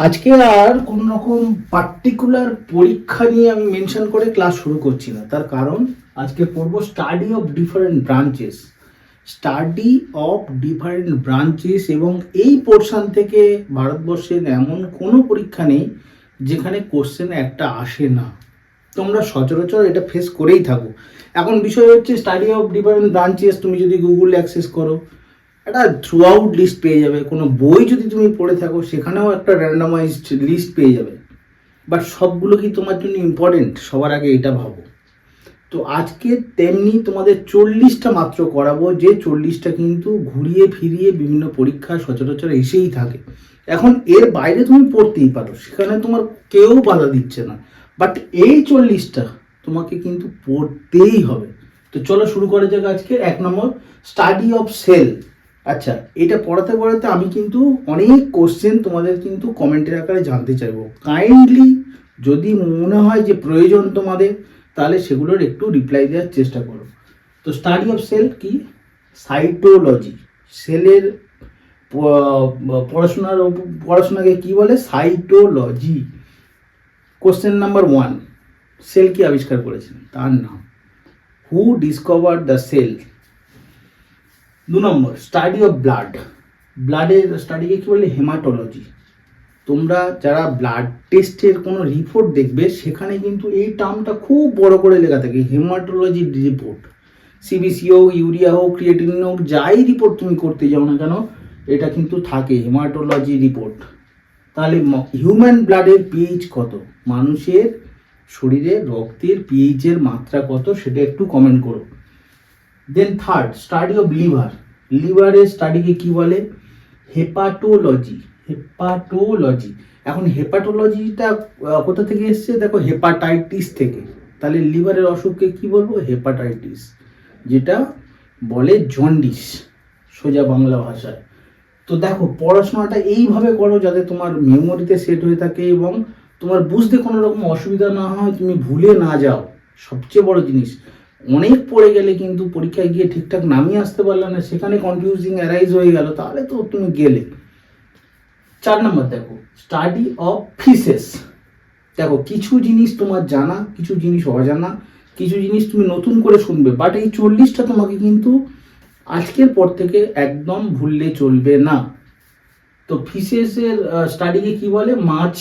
আজকে আর কোনো রকম পার্টিকুলার পরীক্ষা নিয়ে আমি মেনশন করে ক্লাস শুরু করছি না। তার কারণ, আজকে পড়ব study of different branches study of different branches এবং এই পোর্শন থেকে ভারতবর্ষের এমন কোনো পরীক্ষা নেই যেখানে কোশ্চেন একটা আসে না। তোমরা সচরাচর এটা ফেস করেই থাকো। এখন বিষয় হচ্ছে স্টাডি অফ ডিফারেন্ট ব্রাঞ্চেস তুমি যদি গুগল অ্যাক্সেস করো একটা থ্রু আউট লিস্ট পেয়ে যাবে। কোনো বই যদি তুমি পড়ে থাকো, সেখানেও একটা র্যান্ডামাইজড লিস্ট পেয়ে যাবে। বাট সবগুলো কি তোমার জন্য ইম্পর্টেন্ট সবার আগে এটা ভাবো। তো আজকে তেমনি তোমাদের চল্লিশটা মাত্র করাবো, যে চল্লিশটা কিন্তু ঘুরিয়ে ফিরিয়ে বিভিন্ন পরীক্ষা সচরাচর এসেই থাকে। এখন এর বাইরে তুমি পড়তেই পারো, সেখানে তোমার কেউ বাধা দিচ্ছে না। বাট এই চল্লিশটা তোমাকে কিন্তু পড়তেই হবে। তো চলো শুরু করা যাক আজকে। এক নম্বর স্টাডি অফ সেল আচ্ছা এটা পড়াতে পড়াতে আমি কিন্তু অনেক কোশ্চেন তোমাদের কিন্তু কমেন্টের আকারে জানতে চাইব। কাইন্ডলি যদি মনে হয় যে প্রয়োজন তোমাদের, তাহলে সেগুলোর একটু রিপ্লাই দেওয়ার চেষ্টা করো। তো স্টাডি অফ সেল কি? সাইটোলজি সেলের পড়াশোনার পড়াশোনাকে কি বলে? Cytology question number one cell কি আবিষ্কার করেছেন, তার নাম। হু ডিসকভার দ্য সেল দু নম্বর স্টাডি অফ ব্লাড ব্লাডের স্টাডিকে কি বলে? হেমাটোলজি তোমরা যারা ব্লাড টেস্টের কোনো রিপোর্ট দেখবে, সেখানে কিন্তু এই টার্মটা খুব বড় করে লেখা থাকে হেমাটোলজি রিপোর্ট সিবিসি হোক ইউরিয়া হোক ক্রিয়েটিন হোক, যাই রিপোর্ট তুমি করতে যাও না কেন, এটা কিন্তু থাকে হেমাটোলজি রিপোর্ট তাহলে হিউম্যান ব্লাডের পিএইচ কত? মানুষের শরীরে রক্তের পিএইচের মাত্রা কত? সেটা একটু কমেন্ট করো. Then third study of liver লিভারের স্টাডিকে কি বলে? হেপাটোলজি হেপাটোলজি এখন হেপাটোলজিটা কোথা থেকে এসছে? দেখো হেপাটাইটিস থেকে। তাহলে লিভারের অসুখকে কি বলব? হেপাটাইটিস যেটা বলে জন্ডিস সোজা বাংলা ভাষায়। তো দেখো, পড়াশোনাটা এইভাবে করো যাতে তোমার মেমোরিতে সেট হয়ে থাকে এবং তোমার বুঝতে কোনো রকম অসুবিধা না হয়, তুমি ভুলে না যাও। সবচেয়ে বড় জিনিস অনেক পড়ে গেলে কিন্তু পরীক্ষায় গিয়ে ঠিকঠাক নামিয়ে আসতে পারলে না, সেখানে কনফিউজিং অ্যারাইজ হয়ে গেল, তাহলে তো তুমি গেলে। চার নম্বর দেখো স্টাডি অফ ফিসেস দেখো, কিছু জিনিস তোমার জানা, কিছু জিনিস অজানা, কিছু জিনিস তুমি নতুন করে শুনবে বাট এই চল্লিশটা তোমাকে কিন্তু আজকের পর থেকে একদম ভুললে চলবে না। তো ফিসেসের স্টাডিকে কি বলে? মাছ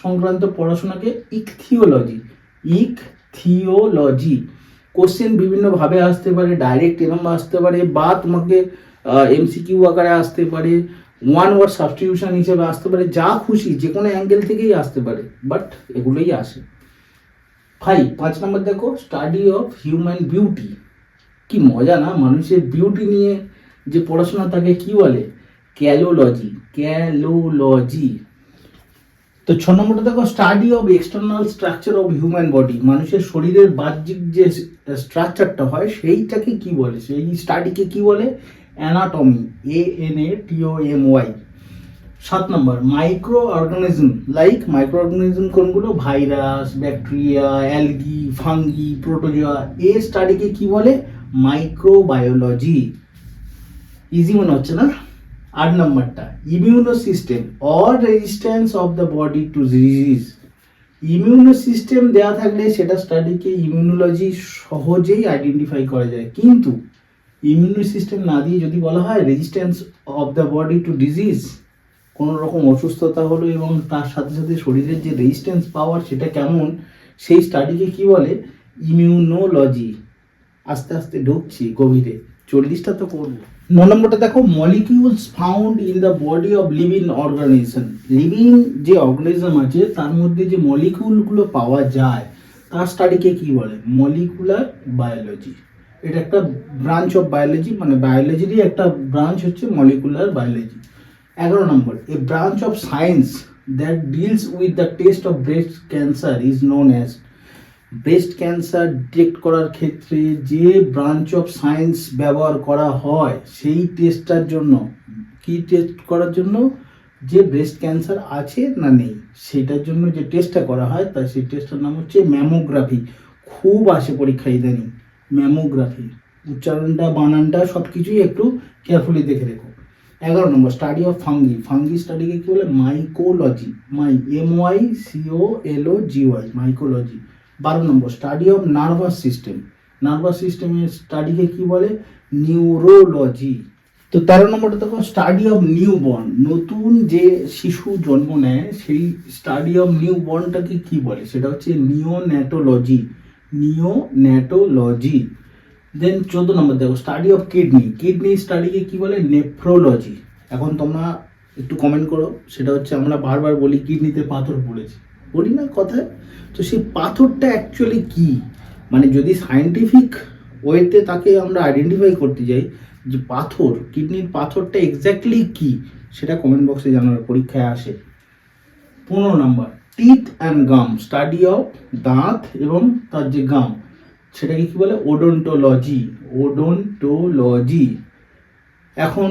সংক্রান্ত পড়াশোনাকে ইকথিওলজি ইকথিওলজি কোশ্চেন বিভিন্নভাবে আসতে পারে ডাইরেক্ট এরম আসতে পারে, বা তোমাকে এমসিকিউ আকারে আসতে পারে ওয়ান ওয়ার্ড সাবস্টিটিউশন হিসেবে আসতে পারে, যা খুশি যে কোনো অ্যাঙ্গেল থেকেই আসতে পারে বাট এগুলোই আসে। ভাই পাঁচ নম্বর দেখো স্টাডি অফ হিউম্যান বিউটি কি মজা না, মানুষের বিউটি নিয়ে যে পড়াশোনা তাকে কি বলে? ক্যালোলজি ক্যালোলজি তো ছ নম্বরটা দেখো study of external structure of human body মানুষের শরীরের বাহ্যিক যে স্ট্রাকচারটা হয়, সেইটাকে কি বলে? সেই স্টাডিকে কি বলে? অ্যানাটমি এ এন এ টিও এম ওয়াই সাত নম্বর microorganism like microorganism কোনগুলো? Virus bacteria algae fungi protozoa এ স্টাডিকে কি বলে? মাইক্রোবায়োলজি ইজি মনে হচ্ছে না? আট নম্বরটা immuno system or resistance of the body to disease immuno system দেওয়া থাকলে সেটা স্টাডিকে ইমিউনোলজি সহজেই আইডেন্টিফাই করা যায়। কিন্তু ইমিউনো সিস্টেম না দিয়ে যদি বলা হয় resistance of the body to disease কোনো রকম অসুস্থতা হলো এবং তার সাথে সাথে শরীরের যে রেজিস্ট্যান্স পাওয়ার সেটা কেমন, সেই স্টাডিকে কি বলে? ইমিউনোলজি আস্তে আস্তে ঢুকছি গভীরে। চল্লিশটা তো করব। ন নম্বরটা দেখো molecules found in the body of living organism living যে অর্গানিজম আছে, তার মধ্যে যে মলিকিউলগুলো পাওয়া যায়, তার স্টাডিকে কি বলে? মলিকুলার বায়োলজি এটা একটা ব্রাঞ্চ অফ বায়োলজি মানে বায়োলজিরই একটা ব্রাঞ্চ হচ্ছে মলিকুলার বায়োলজি এগারো নম্বর a branch of science that deals with the test of breast cancer is known as breast cancer detect করার ক্ষেত্রে যে ব্রাঞ্চ অফ সায়েন্স ব্যবহার করা হয়, সেই টেস্টটার জন্য, কি টেস্ট করার জন্য? যে ব্রেস্ট ক্যান্সার আছে না নেই, সেটার জন্য যে টেস্টটা করা হয় তা সেই টেস্টটার নাম হচ্ছে ম্যামোগ্রাফি খুব আসে পরীক্ষা ইদানিং ম্যামোগ্রাফি উচ্চারণটা, বানানটা সব কিছুই একটু কেয়ারফুলি দেখে রেখো। এগারো নম্বর স্টাডি অফ ফাঙ্গি ফাঙ্গি স্টাডিকে কী বলে? Mycology my M Y C O L O G Y mycology বারো নম্বর study of nervous system nervous সিস্টেমের স্টাডিকে কি বলে? নিউরোলজি তো তেরো নম্বরটা দেখো স্টাডি অফ নিউ বর্ন নতুন যে শিশু জন্ম নেয়, সেই স্টাডি অফ নিউ বর্নটাকে কি বলে? সেটা হচ্ছে নিওন্যাটোলজি নিওন্যাটোলজি দেন চোদ্দ নম্বর দেখো স্টাডি অফ কিডনি কিডনি স্টাডিকে কি বলে? নেফ্রোলজি এখন তোমরা একটু কমেন্ট করো, সেটা হচ্ছে আমরা বারবার বলি কিডনিতে পাথর পড়েছে। বলি না কথায় তো সেই পাথরটা অ্যাকচুয়ালি কি? মানে যদি সায়েন্টিফিক ওয়েতে তাকে আমরা আইডেন্টিফাই করতে যাই, যে পাথর, কিডনির পাথরটা এক্স্যাক্টলি কি, সেটা কমেন্ট বক্সে জানার পরীক্ষায় আসে। পনেরো number teeth and gum study of দাঁত এবং তার যে গাম সেটাকে কী বলে? ওডোন্টোলজি ওডোন্টোলজি এখন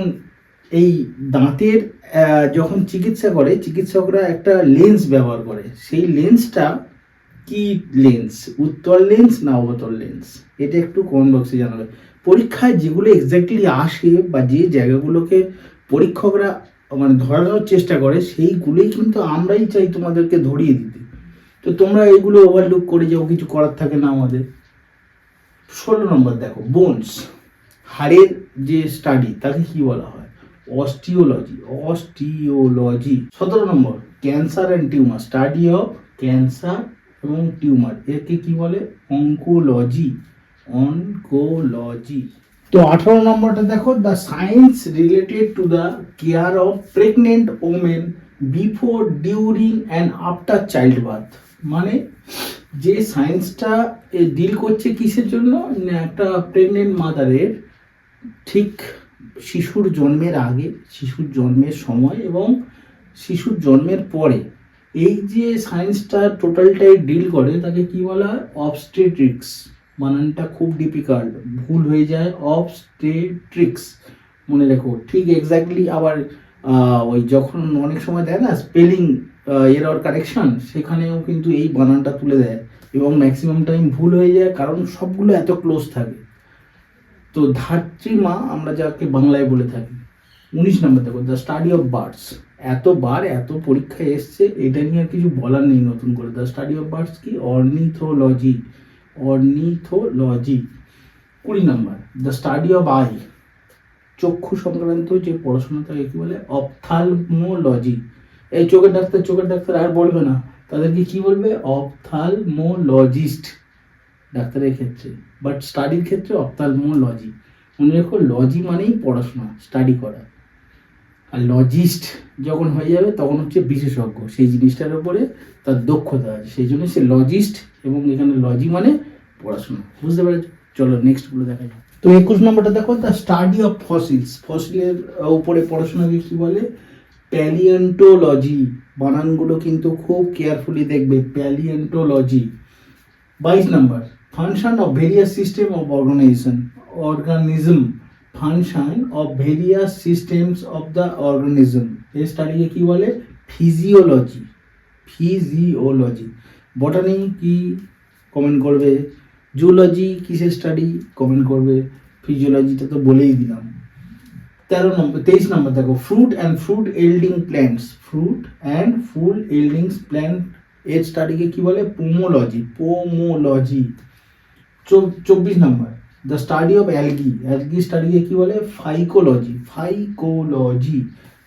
এই দাঁতের যখন চিকিৎসা করে, চিকিৎসকরা একটা লেন্স ব্যবহার করে। সেই লেন্সটা কি লেন্স উত্তর লেন্স না অবতল লেন্স এটা একটু কমেন্ট বক্সে জানাবে? পরীক্ষায় যেগুলো এক্স্যাক্টলি আসে বা যে জায়গাগুলোকে পরীক্ষকরা মানে ধরানোর চেষ্টা করে, সেইগুলোই কিন্তু আমরাই চাই তোমাদেরকে ধরিয়ে দিতে। তো তোমরা এগুলো ওভারলুক করে যাও, কিছু করার থাকে না আমাদের। ষোলো নম্বর দেখো বোনস হাড়ের যে স্টাডি তাকে কি বলা হয়? Osteology osteology. সতেরো নম্বর, cancer and tumour study of cancer এবং টিউমার। একে কি বলে? অঙ্কোলজি অনকোলজি তো আঠারো নম্বরটা দেখো the science related to the care of pregnant women before during and after childbirth মানে যে সায়েন্সটা ডিল করছে কিসের জন্য? একটা প্রেগনেন্ট মাদারের ঠিক শিশুর জন্মের আগে, শিশুর জন্মের সময় এবং শিশুর জন্মের পরে, এই যে সায়েন্সটা টোটালটাই ডিল করে, তাকে কি বলা হয়? অবস্টেট্রিক্স বানানটা খুব ডিফিকাল্ট ভুল হয়ে যায় অবস্টেট্রিক্স মনে রেখো, ঠিক এক্স্যাক্টলি আবার ওই যখন অনেক সময় দেয় না স্পেলিং এরর কারেকশন সেখানেও কিন্তু এই বানানটা তুলে দেয় এবং ম্যাক্সিমাম টাইম ভুল হয়ে যায়, কারণ সবগুলো এত ক্লোজ থাকে। তো ধাত্রী মা আমরা যাকে বাংলায় বলে থাকি, উনিশ নম্বর দেখো দ্য স্টাডি অফ বার্ডস এত বার এত পরীক্ষায় এসছে, এটা নিয়ে আর কিছু বলার নেই নতুন করে। দ্য স্টাডি অফ বার্ডস কি? অর্নিথোলজি অর্নিথোলজি কুড়ি নম্বর দ্য স্টাডি অফ আই চক্ষু সংক্রান্ত যে পড়াশোনা তাকে কি বলে অপথালমোলজি এই চোখের ডাক্তার চোখের ডাক্তার আর বলবে না, তাদেরকে কি বলবে? অপথালমোলজিস্ট ডাক্তারের ক্ষেত্রে। বাট স্টাডির ক্ষেত্রে অপথালমোলজি মনে রেখো লজি মানেই পড়াশোনা স্টাডি করা। আর লজিস্ট যখন হয়ে যাবে, তখন হচ্ছে বিশেষজ্ঞ। সেই জিনিসটার উপরে তার দক্ষতা আছে। সেই জন্য সে লজিস্ট এবং এখানে লজি মানে পড়াশোনা। বুঝতে পেরেছ? চলো নেক্সটগুলো দেখা যাক। তো একুশ নম্বরটা দেখো দ্য স্টাডি অফ ফসিলস ফসিলের উপরে পড়াশোনাকে কি বলে? প্যালিয়েন্টোলজি বানানগুলো কিন্তু খুব কেয়ারফুলি দেখবে। প্যালিয়েন্টোলজি বাইশ number. Function of various system of organization organism function of various systems of the organism এই স্টাডিকে কি বলে? ফিজিওলজি ফিজিওলজি বটানি কি কমেন্ট করবে? জুলজি কিসের স্টাডি কমেন্ট করবে? ফিজিওলজিটা তো বলেই দিলাম। তেরো নম্বর, তেইশ নম্বর দেখো fruit and fruit yielding plants fruit and full yielding plant এর স্টাডিকে কি বলে? পোমোলজি পোমোলজি চব্বিশ নম্বর। The study of algae algae স্টাডিকে কি বলে? ফাইকোলজি ফাইকোলজি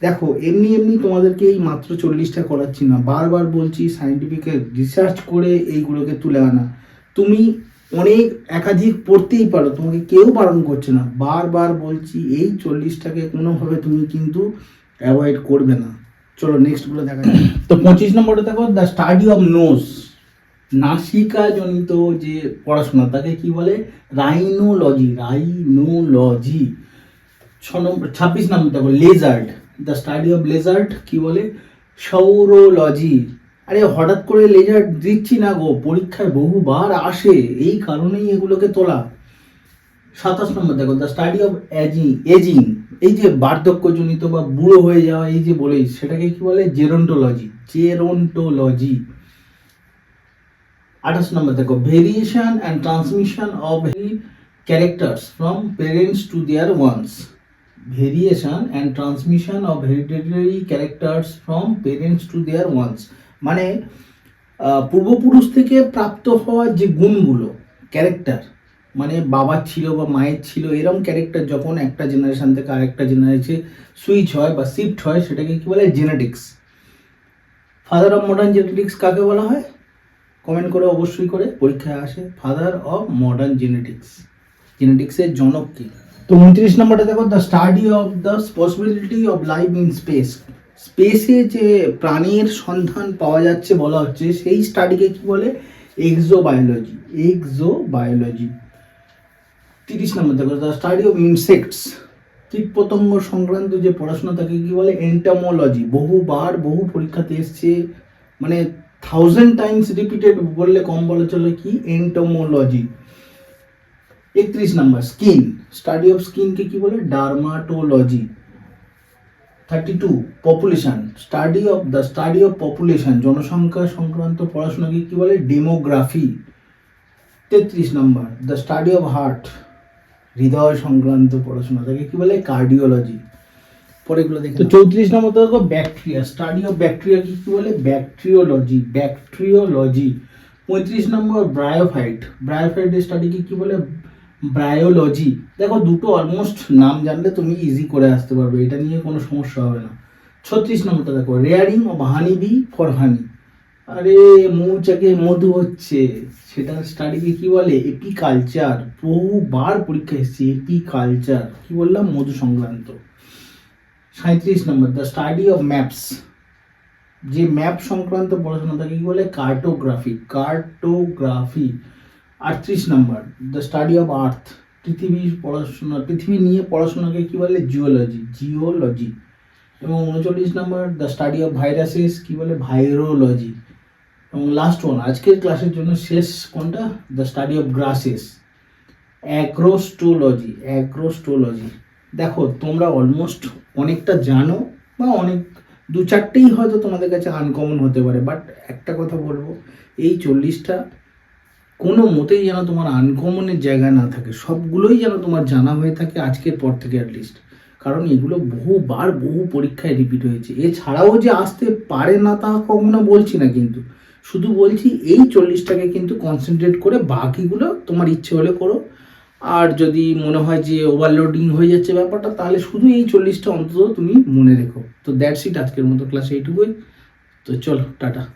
দেখো, এমনি এমনি তোমাদেরকে এই মাত্র চল্লিশটা করাচ্ছি না। বারবার বলছি সাইন্টিফিক রিসার্চ করে এইগুলোকে তুলে আনা। তুমি অনেক একাধিক পড়তেই পারো, তোমাকে কেউ বারণ করছে না। বারবার বলছি, এই চল্লিশটাকে কোনোভাবে তুমি কিন্তু অ্যাভয়েড করবে না। চলো নেক্সটগুলো দেখা যাক। তো পঁচিশ নম্বরটা দেখো দ্য স্টাডি অফ নোজ নাসিকা জনিত যে পড়াশোনা, তাকে কি বলে? রাইনোলজি রাইনোলজি ছ নম্বর, ছাব্বিশ নম্বর, দেখো lizard the study of lizard কি বলে? সৌরোলজি আরে, হঠাৎ করে লেজার্ড দিচ্ছি না গো, পরীক্ষায় বহুবার আসে, এই কারণেই এগুলোকে তোলা। সাতাশ নম্বর, দেখো the study of ageing ageing এই যে বার্ধক্যজনিত বা বুড়ো হয়ে যাওয়া, এই যে বলে সেটাকে কি বলে? জেরন্টোলজি জেরন্টোলজি আঠাশ নম্বর দেখো variation and transmission of characters from parents to their ones variation and transmission of hereditary characters from parents to their ones মানে পূর্বপুরুষ থেকে প্রাপ্ত হওয়া যে গুণগুলো ক্যারেক্টার মানে বাবার ছিল বা মায়ের ছিল এরকম ক্যারেক্টার যখন একটা জেনারেশান থেকে আরেকটা জেনারেশনে সুইচ হয় বা শিফট হয়, সেটাকে কী বলে? Genetics father of modern genetics কাকে বলা হয়? কমেন্ট করে অবশ্যই করে, পরীক্ষায় আসে ফাদার অফ মডার্ন জেনেটিক্স জেনেটিক্সের জনক কি? তো উনত্রিশ নম্বরটা দেখো the study of the possibility of life in space স্পেসে যে প্রাণীর সন্ধান পাওয়া যাচ্ছে বলা হচ্ছে, সেই স্টাডিকে কি বলে? এক্সোবায়োলজি এক্সোবায়োলজি তিরিশ নম্বর দেখো দ্য স্টাডি অফ ইনসেক্টস কীট পতঙ্গ সংক্রান্ত যে পড়াশোনা, তাকে কি বলে? এন্টামোলজি বহুবার বহু পরীক্ষাতে এসছে মানে থাউজেন্ড টাইমস রিপিটেড বললে কম বলা চলে কি? এন্টোমোলজি একত্রিশ নাম্বার স্কিন স্টাডি অফ স্কিনকে কি বলে? Dermatology thirty two population study of the study of population জনসংখ্যা সংক্রান্ত পড়াশোনাকে কি বলে? ডেমোগ্রাফি তেত্রিশ number the study of heart হৃদয় সংক্রান্ত পড়াশোনা, তাকে কি বলে? কার্ডিওলজি পরেগুলো দেখে তো চৌত্রিশ নম্বর দেখো ব্যাকটেরিয়া স্টাডি অফ ব্যাকটেরিয়া কি বলে? ব্যাকটেরিওলজি ব্যাকটেরিওলজি পঁয়ত্রিশ নম্বর ব্রায়োফাইট ব্রায়োফাইটের স্টাডিকে কি বলে? ব্রায়োলজি দেখো দুটো অলমোস্ট নাম জানলে তুমি ইজি করে আসতে পারবে এটা নিয়ে কোনো সমস্যা হবে না। ছত্রিশ নম্বরটা দেখো rearing of honey bee for honey আরে মৌচাকে মধু হচ্ছে। সেটার স্টাডিকে কি বলে? এপিকালচার। বহুবার পরীক্ষা এসেছে এপিকালচার। কি বললাম? মধু সংক্রান্ত। সাঁত্রিশ নম্বর দ্য স্টাডি অফ ম্যাপস যে ম্যাপ সংক্রান্ত পড়াশোনা তাকে কি বলে? কার্টোগ্রাফি কার্টোগ্রাফি আটত্রিশ নম্বর দ্য স্টাডি অফ আর্থ পৃথিবীর পড়াশোনা, পৃথিবী নিয়ে পড়াশোনাকে কি বলে? জিওলজি জিওলজি এবং উনচল্লিশ নম্বর দ্য স্টাডি অফ ভাইরাসেস কি বলে? ভাইরোলজি এবং লাস্ট ওয়ান আজকের ক্লাসের জন্য শেষ কোনটা? The study of grasses agrostology agrostology দেখো, তোমরা অলমোস্ট অনেকটা জানো বা অনেক, দু চারটেই হয়তো তোমাদের কাছে আনকমন হতে পারে বাট একটা কথা বলব, এই চল্লিশটা কোনো মতেই যেন তোমার আনকমনের জায়গা না থাকে, সবগুলোই যেন তোমার জানা হয়ে থাকে আজকের পর থেকে অ্যাটলিস্ট কারণ এগুলো বহুবার বহু পরীক্ষায় রিপিট হয়েছে, এছাড়াও যে আসতে পারে না তা কখনো বলছি না কিন্তু, শুধু বলছি এই চল্লিশটাকে কিন্তু কনসেন্ট্রেট করে বাকিগুলো তোমার ইচ্ছে হলে করো আর যদি মনে হয় যে ওভারলোডিং হয়ে যাচ্ছে ব্যাপারটা, তাহলে শুধু এই চল্লিশটা অন্তত তুমি মনে রেখো। তো দ্যাটস ইট আজকের মতো ক্লাস এইটুকুই। তো চলো, টাটা।